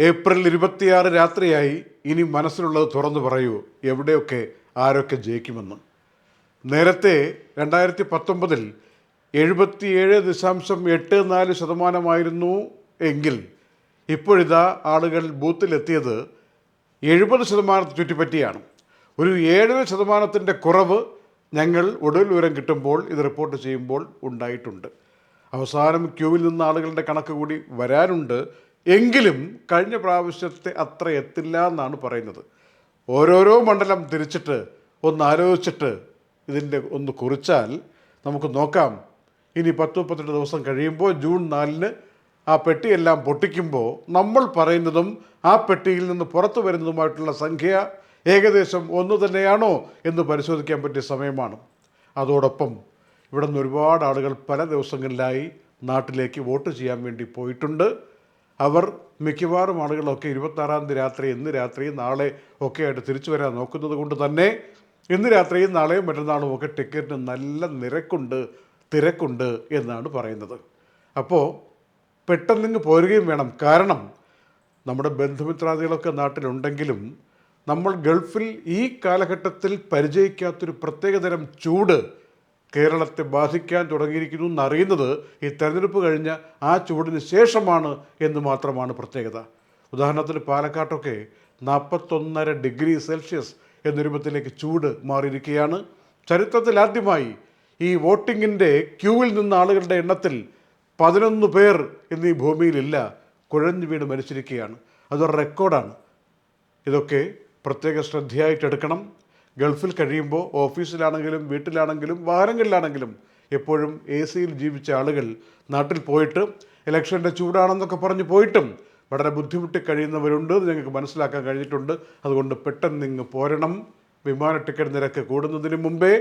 April ഇരുപത്തിയാറ് രാത്രിയായി ഇനി മനസ്സിലുള്ളത് തുറന്നു പറയൂ. എവിടെയൊക്കെ ആരൊക്കെ ജയിക്കുമെന്ന്. നേരത്തെ രണ്ടായിരത്തി പത്തൊമ്പതിൽ എഴുപത്തിയേഴ് ദശാംശം എട്ട് നാല് ശതമാനമായിരുന്നു എങ്കിൽ ഇപ്പോഴിതാ ആളുകൾ ബൂത്തിലെത്തിയത് എഴുപത് ശതമാനത്തെ ചുറ്റിപ്പറ്റിയാണ്. ഒരു ഏഴര ശതമാനത്തിന്റെ കുറവ് ഞങ്ങൾ ഒടുവിൽ വിവരം കിട്ടുമ്പോൾ ഇത് റിപ്പോർട്ട് ചെയ്യുമ്പോൾ ഉണ്ടായിട്ടുണ്ട്. അവസാനം ക്യൂവിൽ നിന്ന് ആളുകളുടെ കണക്ക് കൂടി വരാനുണ്ട്. എങ്കിലും കഴിഞ്ഞ പ്രാവശ്യത്തെ അത്ര എത്തില്ല എന്നാണ് പറയുന്നത്. ഓരോരോ മണ്ഡലം തിരിച്ചിട്ട് ഒന്ന് ആലോചിച്ചിട്ട് ഇതിന്റെ ഒന്ന് കുറിച്ചാൽ നമുക്ക് നോക്കാം. ഇനി പത്ത് മുപ്പത്തെട്ട് ദിവസം കഴിയുമ്പോൾ ജൂൺ നാലിന് ആ പെട്ടിയെല്ലാം പൊട്ടിക്കുമ്പോൾ നമ്മൾ പറയുന്നതും ആ പെട്ടിയിൽ നിന്ന് പുറത്തു വരുന്നതുമായിട്ടുള്ള സംഖ്യ ഏകദേശം ഒന്ന് തന്നെയാണോ എന്ന് പരിശോധിക്കാൻ പറ്റിയ സമയമാണ്. അതോടൊപ്പം ഇവിടെ നിന്ന് ഒരുപാട് ആളുകൾ പല ദിവസങ്ങളിലായി നാട്ടിലേക്ക് വോട്ട് ചെയ്യാൻ വേണ്ടി പോയിട്ടുണ്ട്. അവർ മിക്കവാറും ആളുകളൊക്കെ ഇരുപത്താറാം തീയതി രാത്രി ഇന്ന് രാത്രി നാളെ ഒക്കെ ആയിട്ട് തിരിച്ചു വരാൻ നോക്കുന്നത് കൊണ്ട് തന്നെ ഇന്ന് രാത്രിയും നാളെയും മറ്റന്നാളും ഒക്കെ ടിക്കറ്റിന് നല്ല നിരക്കുണ്ട് തിരക്കുണ്ട് എന്നാണ് പറയുന്നത്. അപ്പോൾ പെട്ടെന്നിങ്ങ് പോരുകയും വേണം. കാരണം നമ്മുടെ ബന്ധുമിത്രാദികളൊക്കെ നാട്ടിലുണ്ടെങ്കിലും നമ്മൾ ഗൾഫിൽ ഈ കാലഘട്ടത്തിൽ പരിചയിക്കാത്തൊരു പ്രത്യേകതരം ചൂട് കേരളത്തെ ബാധിക്കാൻ തുടങ്ങിയിരിക്കുന്നു എന്നറിയുന്നത് ഈ തെരഞ്ഞെടുപ്പ് കഴിഞ്ഞ ആ ചൂടിന് ശേഷമാണ് എന്ന് മാത്രമാണ് പ്രത്യേകത. ഉദാഹരണത്തിന് പാലക്കാട്ടൊക്കെ നാൽപ്പത്തൊന്നര ഡിഗ്രി സെൽഷ്യസ് എന്ന രൂപത്തിലേക്ക് ചൂട് മാറിയിരിക്കുകയാണ്. ചരിത്രത്തിൽ ആദ്യമായി ഈ വോട്ടിങ്ങിന്റെ ക്യൂവിൽ നിന്ന ആളുകളുടെ എണ്ണത്തിൽ പതിനൊന്ന് പേർ ഇന്ന് ഈ ഭൂമിയിലില്ല കുഴഞ്ഞു വീണ് മരിച്ചിരിക്കുകയാണ്. അതൊരു റെക്കോർഡാണ്. ഇതൊക്കെ പ്രത്യേക ശ്രദ്ധയായിട്ടെടുക്കണം. ഗൾഫിൽ കഴിയുമ്പോൾ ഓഫീസിലാണെങ്കിലും വീട്ടിലാണെങ്കിലും വാഹനങ്ങളിലാണെങ്കിലും എപ്പോഴും എ സിയിൽ ജീവിച്ച ആളുകൾ നാട്ടിൽ പോയിട്ട് ഇലക്ഷന്റെ ചൂടാണെന്നൊക്കെ പറഞ്ഞ് പോയിട്ടും വളരെ ബുദ്ധിമുട്ടി കഴിയുന്നവരുണ്ട് എന്ന് ഞങ്ങൾക്ക് മനസ്സിലാക്കാൻ കഴിഞ്ഞിട്ടുണ്ട്. അതുകൊണ്ട് പെട്ടെന്ന് ഇങ്ങ് പോരണം. വിമാന ടിക്കറ്റ് നിരക്ക് കൂടുന്നതിന് മുമ്പേ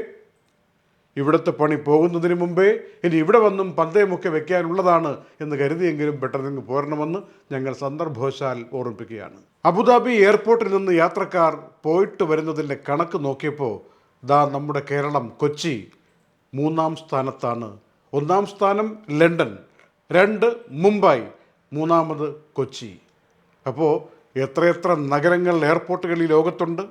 ഇവിടുത്തെ പണി പോകുന്നതിന് മുമ്പേ ഇനി ഇവിടെ വന്നും പന്തയമൊക്കെ വെക്കാനുള്ളതാണ് എന്ന് കരുതിയെങ്കിലും പെട്ടെന്ന് പോരണമെന്ന് ഞങ്ങൾ സന്ദർഭവശാൽ ഓർമ്മിപ്പിക്കുകയാണ്. അബുദാബി എയർപോർട്ടിൽ നിന്ന് യാത്രക്കാർ പോയിട്ട് വരുന്നതിന്റെ കണക്ക് നോക്കിയപ്പോൾ ദാ നമ്മുടെ കേരളം കൊച്ചി മൂന്നാം സ്ഥാനത്താണ്. ഒന്നാം സ്ഥാനം ലണ്ടൻ രണ്ട് മുംബൈ മൂന്നാമത് കൊച്ചി. അപ്പോൾ എത്രയെത്ര നഗരങ്ങൾ എയർപോർട്ടുകൾ ഈ ലോകത്തുണ്ട്?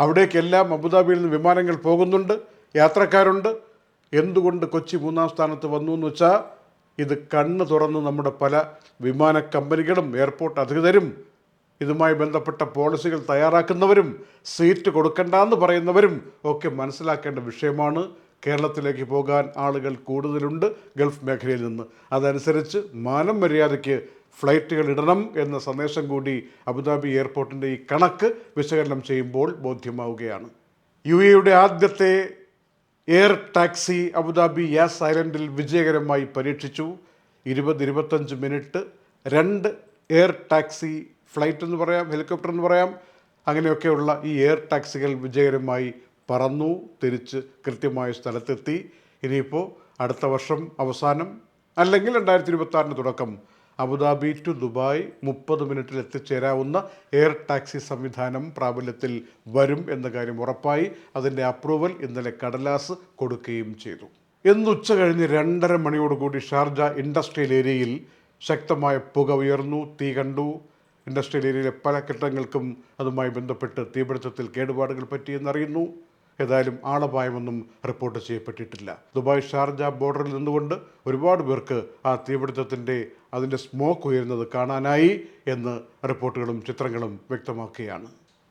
അവിടേക്കെല്ലാം അബുദാബിയിൽ നിന്ന് വിമാനങ്ങൾ പോകുന്നുണ്ട് യാത്രക്കാരുണ്ട്. എന്തുകൊണ്ട് കൊച്ചി മൂന്നാം സ്ഥാനത്ത് വന്നു എന്ന് വെച്ചാൽ ഇത് കണ്ണ് തുറന്ന് നമ്മുടെ പല വിമാന കമ്പനികളും എയർപോർട്ട് അധികൃതരും ഇതുമായി ബന്ധപ്പെട്ട പോളിസികൾ തയ്യാറാക്കുന്നവരും സീറ്റ് കൊടുക്കണ്ടെന്ന് പറയുന്നവരും ഒക്കെ മനസ്സിലാക്കേണ്ട വിഷയമാണ്. കേരളത്തിലേക്ക് പോകാൻ ആളുകൾ കൂടുതലുണ്ട് ഗൾഫ് മേഖലയിൽ നിന്ന്. അതനുസരിച്ച് മാനം മര്യാദയ്ക്ക് ഫ്ലൈറ്റുകൾ ഇടണം എന്ന സന്ദേശം കൂടി അബുദാബി എയർപോർട്ടിന്റെ ഈ കണക്ക് വിശകലനം ചെയ്യുമ്പോൾ ബോധ്യമാവുകയാണ്. യു എയുടെ ആദ്യത്തെ air taxi Abu Dhabi Yas ഐലൻഡിൽ വിജയകരമായി പരീക്ഷിച്ചു. ഇരുപത് ഇരുപത്തഞ്ച് മിനിറ്റ് രണ്ട് എയർ ടാക്സി ഫ്ലൈറ്റ് എന്ന് പറയാം ഹെലികോപ്റ്റർ എന്ന് പറയാം. അങ്ങനെയൊക്കെയുള്ള ഈ എയർ ടാക്സികൾ വിജയകരമായി പറന്നു തിരിച്ച് കൃത്യമായ സ്ഥലത്തെത്തി. ഇനിയിപ്പോൾ അടുത്ത വർഷം അവസാനം അല്ലെങ്കിൽ രണ്ടായിരത്തി ഇരുപത്തി തുടക്കം അബുദാബി ടു ദുബായ് മുപ്പത് മിനിറ്റിൽ എത്തിച്ചേരാവുന്ന എയർ ടാക്സി സംവിധാനം പ്രാബല്യത്തിൽ വരും എന്ന കാര്യം ഉറപ്പായി അതിന്റെ അപ്രൂവൽ ഇന്നലെ കടലാസ് കൊടുക്കുകയും ചെയ്തു. ഇന്ന് ഉച്ച കഴിഞ്ഞ് രണ്ടര മണിയോടുകൂടി ഷാർജ ഇൻഡസ്ട്രിയൽ ഏരിയയിൽ ശക്തമായ പുക ഉയർന്നു തീ കണ്ടു. ഇൻഡസ്ട്രിയൽ ഏരിയയിലെ പല കെട്ടിടങ്ങൾക്കും അതുമായി ബന്ധപ്പെട്ട് തീപിടുത്തത്തിൽ കേടുപാടുകൾ പറ്റിയെന്നറിയുന്നു. ഏതായാലും ആളപായമൊന്നും റിപ്പോർട്ട് ചെയ്യപ്പെട്ടിട്ടില്ല. ദുബായ് ഷാർജ ബോർഡറിൽ നിന്നുകൊണ്ട് ഒരുപാട് പേർക്ക് ആ തീപിടുത്തത്തിന്റെ അതിന്റെ സ്മോക്ക് ഉയരുന്നത് കാണാനായി എന്ന് റിപ്പോർട്ടുകളും ചിത്രങ്ങളും വ്യക്തമാക്കുകയാണ്.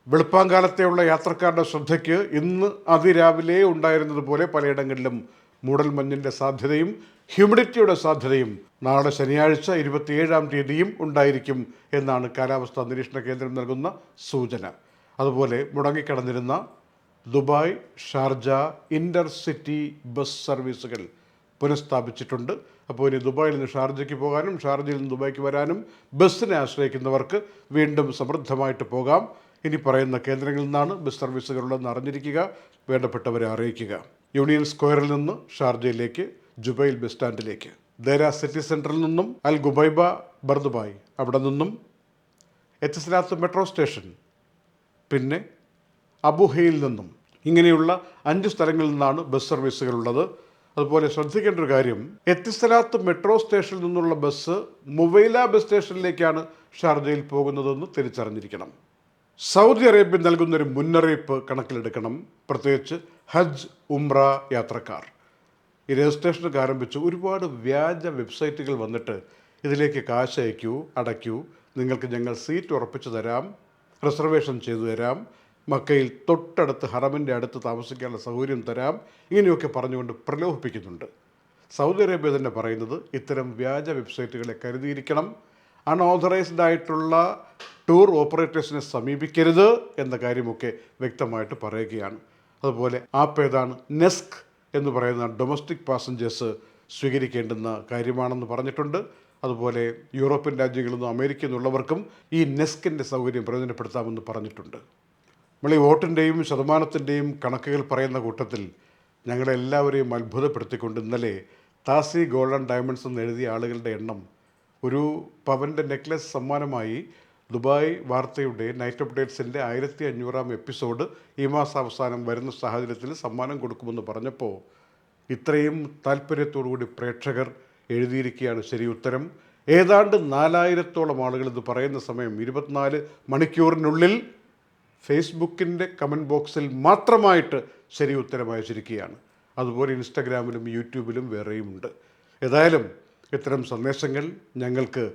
വെളുപ്പാങ്കാലത്തെയുള്ള യാത്രക്കാരുടെ ശ്രദ്ധയ്ക്ക് ഇന്ന് അതിരാവിലെ ഉണ്ടായിരുന്നതുപോലെ പലയിടങ്ങളിലും മൂടൽമഞ്ഞിന്റെ സാധ്യതയും ഹ്യൂമിഡിറ്റിയുടെ സാധ്യതയും നാളെ ശനിയാഴ്ച ഇരുപത്തിയേഴാം തീയതിയും ഉണ്ടായിരിക്കും എന്നാണ് കാലാവസ്ഥാ നിരീക്ഷണ കേന്ദ്രം നൽകുന്ന സൂചന. അതുപോലെ മുടങ്ങിക്കിടന്നിരുന്ന ദുബായ് ഷാർജ ഇന്റർസിറ്റി ബസ് സർവീസുകൾ പുനഃസ്ഥാപിച്ചിട്ടുണ്ട്. അപ്പോൾ ഇനി ദുബായിൽ നിന്ന് ഷാർജയ്ക്ക് പോകാനും ഷാർജയിൽ നിന്ന് ദുബായ്ക്ക് വരാനും ബസ്സിനെ ആശ്രയിക്കുന്നവർക്ക് വീണ്ടും സമൃദ്ധമായിട്ട് പോകാം. ഇനി പറയുന്ന കേന്ദ്രങ്ങളിൽ നിന്നാണ് ബസ് സർവീസുകളുള്ളതെന്ന് അറിഞ്ഞിരിക്കുക വേണ്ടപ്പെട്ടവരെ അറിയിക്കുക. യൂണിയൻ സ്ക്വയറിൽ നിന്ന് ഷാർജയിലേക്ക് ജുബൈൽ ബസ് സ്റ്റാൻഡിലേക്ക്. ദേര സിറ്റി സെന്ററിൽ നിന്നും അൽ ഗുബൈബ ബർദുബായ്. അവിടെ നിന്നും എത്തിസലാത്ത് മെട്രോ സ്റ്റേഷൻ. പിന്നെ അബുഹയിൽ നിന്നും. ഇങ്ങനെയുള്ള അഞ്ച് സ്ഥലങ്ങളിൽ നിന്നാണ് ബസ് സർവീസുകൾ ഉള്ളത് അതുപോലെ ശ്രദ്ധിക്കേണ്ട ഒരു കാര്യം എത്തിസ്ഥലാത്ത് മെട്രോ സ്റ്റേഷനിൽ നിന്നുള്ള ബസ് മുവൈല ബസ് സ്റ്റേഷനിലേക്കാണ് ഷാർജയിൽ പോകുന്നതെന്ന് തിരിച്ചറിഞ്ഞിരിക്കണം. സൗദി അറേബ്യ നൽകുന്നൊരു മുന്നറിയിപ്പ് കണക്കിലെടുക്കണം. പ്രത്യേകിച്ച് ഹജ്ജ് ഉംറ യാത്രക്കാർ. ഈ രജിസ്ട്രേഷനൊക്കെ ആരംഭിച്ച് ഒരുപാട് വ്യാജ വെബ്സൈറ്റുകൾ വന്നിട്ട് ഇതിലേക്ക് കാശ് അയക്കൂ അടയ്ക്കൂ. നിങ്ങൾക്ക് ഞങ്ങൾ സീറ്റ് ഉറപ്പിച്ചു തരാം റിസർവേഷൻ ചെയ്തു തരാം. മക്കയിൽ തൊട്ടടുത്ത് ഹറമിന്റെ അടുത്ത് താമസിക്കാനുള്ള സൗകര്യം തരാം ഇങ്ങനെയൊക്കെ പറഞ്ഞുകൊണ്ട് പ്രലോഭിപ്പിക്കുന്നുണ്ട്. സൗദി അറേബ്യ തന്നെ പറയുന്നത് ഇത്തരം വ്യാജ വെബ്സൈറ്റുകളെ കരുതിയിരിക്കണം. അൺഓതറൈസ്ഡ് ആയിട്ടുള്ള ടൂർ ഓപ്പറേറ്റേഴ്സിനെ സമീപിക്കരുത് എന്ന കാര്യമൊക്കെ വ്യക്തമായിട്ട് പറയുകയാണ്. അതുപോലെ ആപ്പ് ഏതാണ്? നെസ്ക് എന്ന് പറയുന്ന ഡൊമസ്റ്റിക് പാസഞ്ചേഴ്സ് സ്വീകരിക്കേണ്ടുന്ന കാര്യമാണെന്ന് പറഞ്ഞിട്ടുണ്ട്. അതുപോലെ യൂറോപ്യൻ രാജ്യങ്ങളിൽ നിന്നും അമേരിക്കയിൽ നിന്നുള്ളവർക്കും ഈ നെസ്കിന്റെ സൗകര്യം പ്രയോജനപ്പെടുത്താമെന്ന് പറഞ്ഞിട്ടുണ്ട്. നമ്മൾ ഈ വോട്ടിന്റെയും ശതമാനത്തിന്റെയും കണക്കുകൾ പറയുന്ന കൂട്ടത്തിൽ ഞങ്ങളെല്ലാവരെയും അത്ഭുതപ്പെടുത്തിക്കൊണ്ട് ഇന്നലെ താസി ഗോൾഡൻ ഡയമണ്ട്സ് എന്ന് എഴുതിയ ആളുകളുടെ എണ്ണം ഒരു പവന്റെ നെക്ലസ് സമ്മാനമായി ദുബായ് വാർത്തയുടെ നൈറ്റ് അപ്ഡേറ്റ്സിന്റെ ആയിരത്തി അഞ്ഞൂറാം എപ്പിസോഡ് ഈ മാസം അവസാനം വരുന്ന സാഹചര്യത്തിൽ സമ്മാനം കൊടുക്കുമെന്ന് പറഞ്ഞപ്പോൾ ഇത്രയും താല്പര്യത്തോടുകൂടി പ്രേക്ഷകർ എഴുതിയിരിക്കുകയാണ് ശരി ഉത്തരം. ഏതാണ്ട് നാലായിരത്തോളം ആളുകൾ ഇത് പറയുന്ന സമയം ഇരുപത്തിനാല് മണിക്കൂറിനുള്ളിൽ ഫേസ്ബുക്കിന്റെ കമന്റ് ബോക്സിൽ മാത്രമായിട്ട് ശരി ഉത്തരം അയച്ചിരിക്കുകയാണ് അതുപോലെ ഇൻസ്റ്റഗ്രാമിലും യൂട്യൂബിലും വേറെയും ഉണ്ട്. ഏതായാലും ഇത്തരം സന്ദേശങ്ങൾ ഞങ്ങൾക്ക്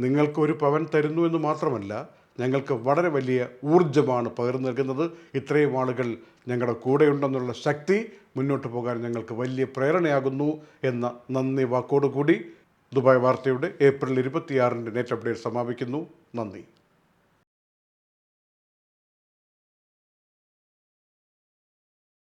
നിങ്ങൾക്ക് ഒരു പവൻ തരുന്നു എന്ന് മാത്രമല്ല ഞങ്ങൾക്ക് വളരെ വലിയ ഊർജമാണ് പകർന്നു നൽകുന്നത്. ഇത്രയും ആളുകൾ ഞങ്ങളുടെ കൂടെയുണ്ടെന്നുള്ള ശക്തി മുന്നോട്ട് പോകാൻ ഞങ്ങൾക്ക് വലിയ പ്രേരണയാകുന്നു എന്ന നന്ദി വാക്കോടുകൂടി ദുബായ് വാർത്തയുടെ ഏപ്രിൽ ഇരുപത്തിയാറിന്റെ നെറ്റ് അപ്ഡേറ്റ് സമാപിക്കുന്നു. നന്ദി.